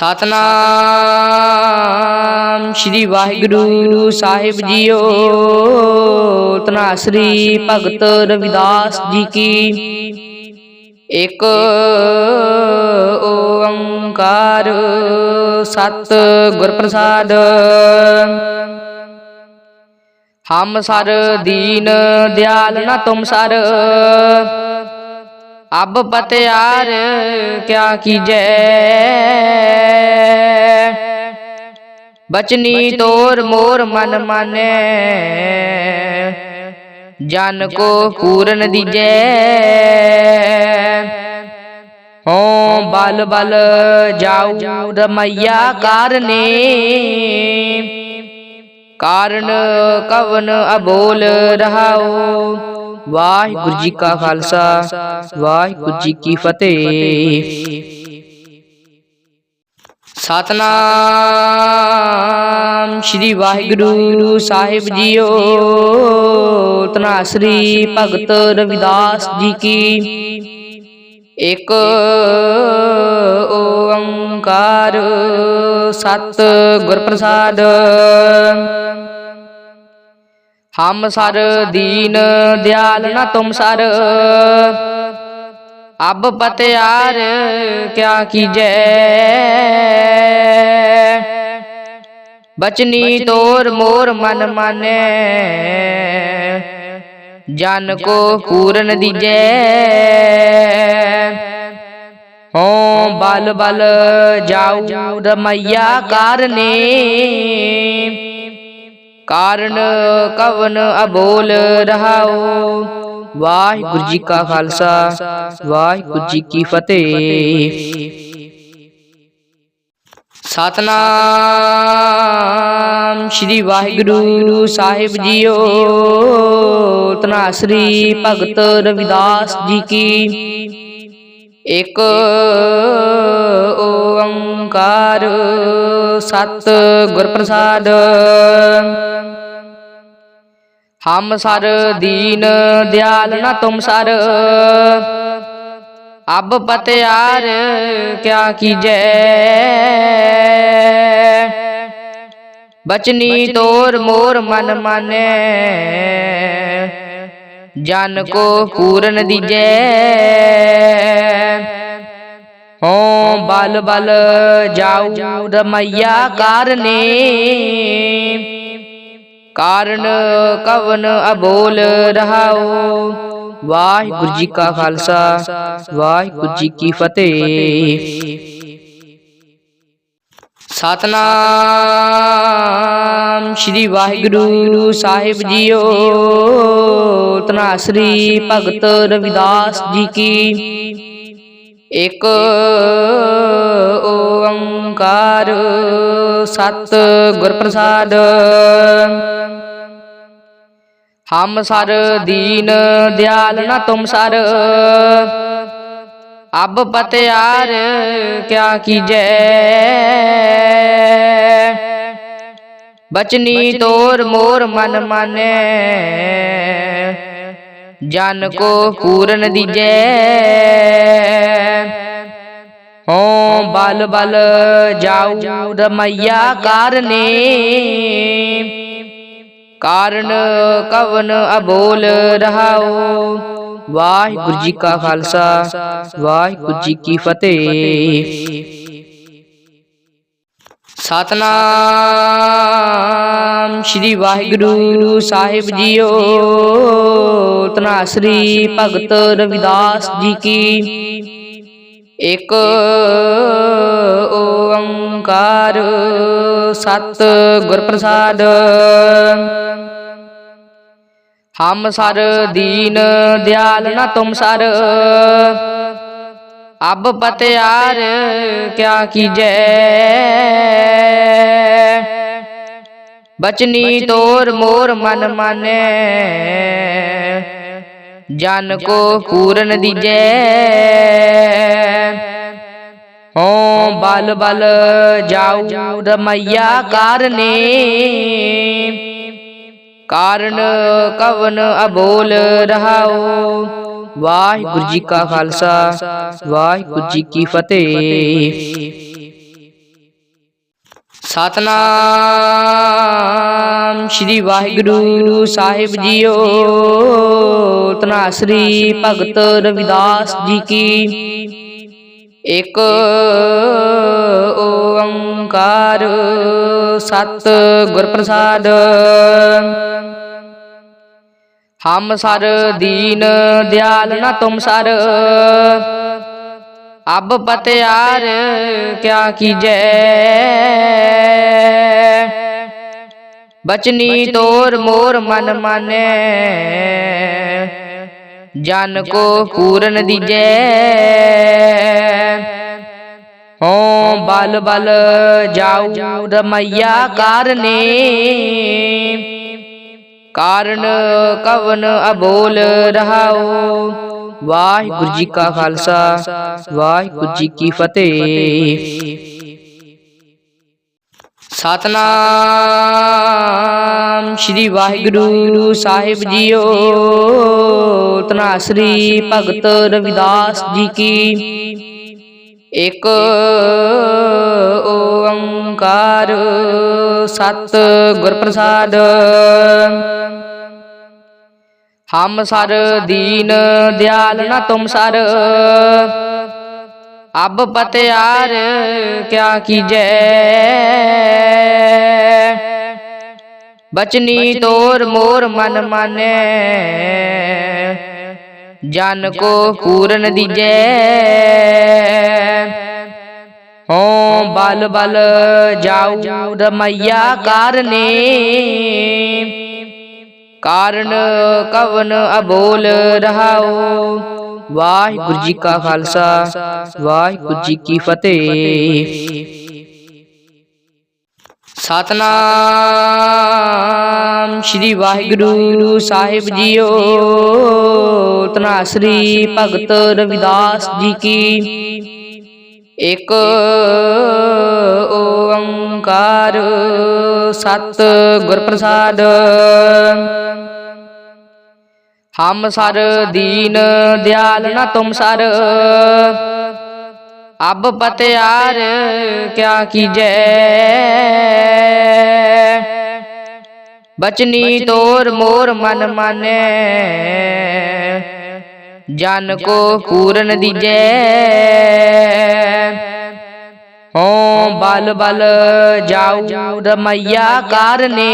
ਸਤਨਾਮ ਸ੍ਰੀ ਵਾਹਿਗੁਰੂ ਸਾਹਿਬ ਜੀਓ। ਤਨਾਸਰੀ ਭਗਤ ਰਵਿਦਾਸ ਜੀ ਕੀ। ਇੱਕ ਓੰਕਾਰ ਸਤ ਗੁਰ ਪ੍ਰਸਾਦ ਹਮ ਸਰ ਦੀਨ ਦਿਆਲ ਨਾ ਤੁਮ ਸਰ। ਅਬ ਪਤਿਆਰ ਕਿਆ ਕੀਜੈ? ਬਚਨੀ ਤੋਰ ਮੋਰ ਮਨ ਮਾਨੈ ਜਨ ਕੋ ਪੂਰਨ ਦੀਜੈ। ਹੋ ਬਲ ਬਲ ਜਾਉ ਰਮਈਆ ਕਾਰਨੇ। ਕਾਰਨ। ਕਵਨ ਅਬੋਲ ਰਹਾਉ ਵਾਹਿਗੁਰੂ ਜੀ ਕਾ ਖਾਲਸਾ ਵਾਹਿਗੁਰੂ ਜੀ ਕੀ ਫਤਿਹ। ਸਤਨਾਮ ਸ੍ਰੀ ਵਾਹਿਗੁਰੂ ਸਾਹਿਬ ਜੀਓ ਤਨਾਸਰੀ ਭਗਤ ਰਵਿਦਾਸ ਜੀ ਕੀ। ਇੱਕ ਓੰਕਾਰ ਸਤ ਗੁਰ ਪ੍ਰਸਾਦ। ਹਮ ਸਰ ਦੀਨ ਦਿਆਲ ਨਾ ਤੁਮ ਸਰ। ਅਬ ਪਤਿਆਰ ਕਿਆ ਕੀਜੈ। ਬਚਨੀ ਤੋਰ ਮੋਰ ਮਨ ਮਾਨੈ। ਜਨ ਕੋ ਪੂਰਨ ਦੀਜੈ। ਹੋ ਬਲ ਬਲ ਜਾਉ ਰਮਈਆ ਕਾਰਨੇ। ਕਾਰਨ ਕਵਨ ਅਬੋਲ ਰਹਾਉ ਵਾਹਿਗੁਰੂ ਜੀ ਕਾ ਖਾਲਸਾ, ਵਾਹਿਗੁਰੂ ਜੀ ਕੀ ਫਤਿਹ। ਸਤਨਾਮ ਸ੍ਰੀ ਵਾਹਿਗੁਰੂ ਸਾਹਿਬ ਜੀਓ। ਤਨਾਸਰੀ ਭਗਤ ਰਵਿਦਾਸ ਜੀ ਕੀ। ਇੱਕ ਓੰਕਾਰ ਸਤ ਗੁਰ ਪ੍ਰਸਾਦ ਹਮ ਸਰ ਦੀਨ ਦਿਆਲ ਨਾ ਤੁਮ ਸਰ। ਅਬ ਪਤਿਆਰ ਕਿਆ ਕੀਜੈ। ਬਚਨੀ ਤੋਰ ਮੋਰ ਮਨ ਮਾਨੈ। ਜਨ ਕੋ ਪੂਰਨ ਦੀਜੈ। ਹੋ ਬਲ ਬਲ ਜਾਉ ਰਮਈਆ ਕਾਰਨੇ। ਕਾਰਨ। ਕਵਨ ਅਬੋਲ ਰਹਾਉ। ਵਾਹਿਗੁਰੂ ਜੀ ਕਾ ਖਾਲਸਾ। ਵਾਹਿਗੁਰੂ ਜੀ ਕੀ ਫਤਿਹ। ਸਤਨਾਮ ਸ੍ਰੀ ਵਾਹਿਗੁਰੂ ਸਾਹਿਬ ਜੀਓ। ਤਨਾਸਰੀ ਭਗਤ ਰਵਿਦਾਸ ਜੀ ਕੀ। ਇੱਕ ਓੰਕਾਰ ਸਤ ਗੁਰ ਪ੍ਰਸਾਦ ਹਮ ਸਰ ਦੀਨ ਦਿਆਲ ਨਾ ਤੁਮ ਸਰ। ਅਬ ਪਤਿਆਰ ਕਿਆ ਕੀਜੈ? ਬਚਨੀ ਤੋਰ ਮੋਰ ਮਨ ਮਾਨੈ ਜਨ ਕੋ ਪੂਰਨ ਦੀਜੈ। ਹੋ ਬਲ ਬਲ ਜਾਉ ਰਮਈਆ ਕਾਰਨੇ। ਕਾਰਨ ਕਵਨ ਅਬੋਲ ਰਹਾਉ। ਵਾਹਿਗੁਰੂ ਜੀ ਕਾ ਖਾਲਸਾ, ਵਾਹਿਗੁਰੂ ਜੀ ਕੀ ਫਤਿਹ। ਸਤਨਾਮ ਸ੍ਰੀ ਵਾਹਿਗੁਰੂ ਸਾਹਿਬ ਜੀਓ। ਤਨਾਸਰੀ ਭਗਤ ਰਵਿਦਾਸ ਜੀ ਕੀ। ਇੱਕ ਓੰਕਾਰ ਸਤ ਗੁਰ ਪ੍ਰਸਾਦ। ਹਮ ਸਰ ਦੀਨ ਦਿਆਲ ਨਾ ਤੁਮ ਸਰ। ਅਬ ਪਤਿਆਰ ਕਿਆ ਕੀਜੈ। ਬਚਨੀ ਤੋਰ ਮੋਰ ਮਨ ਮਾਨੈ। ਜਨ ਕੋ ਪੂਰਨ ਦੀਜੈ। ਹੋ ਬਲ ਬਲ ਜਾਉ ਰਮਈਆ ਕਾਰਨੇ। ਕਾਰਨ ਕਵਨ ਅਬੋਲ ਰਹਾਉ ਵਾਹਿਗੁਰੂ ਜੀ ਕਾ ਖਾਲਸਾ, ਵਾਹਿਗੁਰੂ ਜੀ ਕੀ ਫਤਿਹ। ਸਤਨਾਮ ਸ੍ਰੀ ਵਾਹਿਗੁਰੂ ਸਾਹਿਬ ਜੀਓ। ਤਨਾਸਰੀ ਭਗਤ ਰਵਿਦਾਸ ਜੀ ਕੀ। ਇਕ ਓੰਕਾਰ ਸਤ ਗੁਰ ਪ੍ਰਸਾਦ ਹਮ ਸਰ ਦੀਨ ਦਿਆਲ ਨਾ ਤੁਮ ਸਰ। ਅਬ ਪਤਿਆਰ ਕਿਆ ਕੀਜੈ। ਬਚਨੀ ਤੋਰ ਮੋਰ ਮਨ ਮਾਨੇ। ਜਨ ਕੋ ਪੂਰਨ ਦੀਜੈ। ਹੋ ਬਲ ਬਲ ਜਾਉ ਰਮਈਆ ਕਾਰਨੇ। ਕਾਰਨ। ਕਵਨ ਅਬੋਲ ਰਹਾਓ। ਵਾਹਿਗੁਰੂ ਜੀ ਕਾ ਖਾਲਸਾ। ਵਾਹਿਗੁਰੂ ਜੀ ਕੀ ਫਤਿਹ। ਸਤਨਾਮ ਸ੍ਰੀ ਵਾਹਿਗੁਰੂ ਸਾਹਿਬ ਜੀਓ। ਤਨਾਸਰੀ ਭਗਤ ਰਵਿਦਾਸ ਜੀ ਕੀ। ਇਕ ਓੰਕਾਰ ਸਤ ਗੁਰ ਪ੍ਰਸਾਦ। ਹਮ ਸਰ ਦੀਨ ਦਿਆਲ ਨਾ ਤੁਮ ਸਰ। ਅਬ ਪਤਿਆਰ ਕਿਆ ਕੀਜੈ। ਬਚਨੀ ਤੋਰ ਮੋਰ ਮਨ ਮਾਨੈ। ਜਨ ਕੋ ਪੂਰਨ ਦੀਜੈ ਹੋ ਬਲ ਬਲ ਜਾਉ ਰਮਈਆ ਕਾਰਨੇ। ਕਾਰਨ। ਕਵਨ ਅਬੋਲ ਰਹਾਓ ਵਾਹਿਗੁਰੂ ਜੀ ਕਾ ਖਾਲਸਾ ਵਾਹਿਗੁਰੂ ਜੀ ਕੀ ਫਤਿਹ। ਸਤਨਾਮ। ਸ੍ਰੀ ਵਾਹਿਗੁਰੂ ਸਾਹਿਬ ਜੀਓ। ਤਨਾਸਰੀ ਭਗਤ ਰਵਿਦਾਸ ਜੀ ਕੀ। ਇਕ ਓੰਕਾਰ ਸਤ ਗੁਰ ਪ੍ਰਸਾਦ ਹਮ ਸਰ ਦੀਨ ਦਿਆਲ ਨਾ ਤੁਮ ਸਰ। ਅਬ ਪਤਿਆਰ ਕਿਆ ਕੀਜੈ। ਬਚਨੀ ਤੋਰ ਮੋਰ ਮਨ ਮਾਨੈ ਜਨ ਕੋ ਪੂਰਨ ਦੀਜੈ। ਹੋ ਬਲ ਬਲ ਜਾਉ ਰਮਈਆ ਕਾਰਨੇ।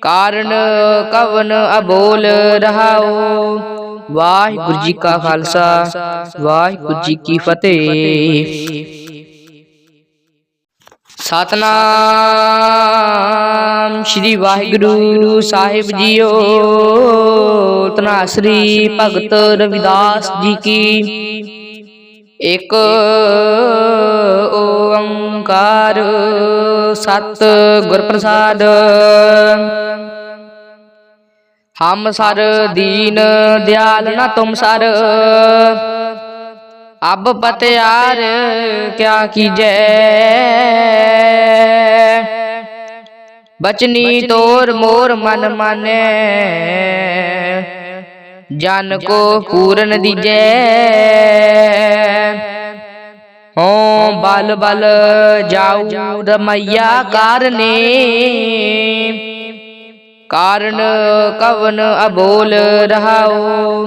ਕਾਰਨ ਕਵਨ ਅਬੋਲ ਰਹਾਓ। ਵਾਹਿਗੁਰੂ ਜੀ ਕਾ ਖਾਲਸਾ ਵਾਹਿਗੁਰੂ ਜੀ ਕੀ ਫਤਿਹ। ਸਤਨਾਮ ਸ੍ਰੀ ਵਾਹਿਗੁਰੂ ਸਾਹਿਬ ਜੀਓ। ਤਨਾਸਰੀ ਭਗਤ ਰਵਿਦਾਸ ਜੀ ਕੀ। ਇਕ ਓੰਕਾਰ ਸਤ ਗੁਰ ਪ੍ਰਸਾਦ ਹਮ ਸਰ ਦੀਨ ਦਿਆਲ ਨਾ ਤੁਮ ਸਰ। ਅਬ ਪਤਿਆਰ ਕਿਆ ਕੀਜੈ? ਬਚਨੀ ਤੋਰ ਮੋਰ ਮਨ ਮਾਨੈ ਜਨ ਕੋ ਪੂਰਨ ਦੀਜੈ। ਹੋ ਬਲ ਬਲ ਜਾਉ ਰਮਈਆ ਕਾਰਨੇ। ਕਾਰਨ ਕਵਨ ਅਬੋਲ ਰਹਾਓ।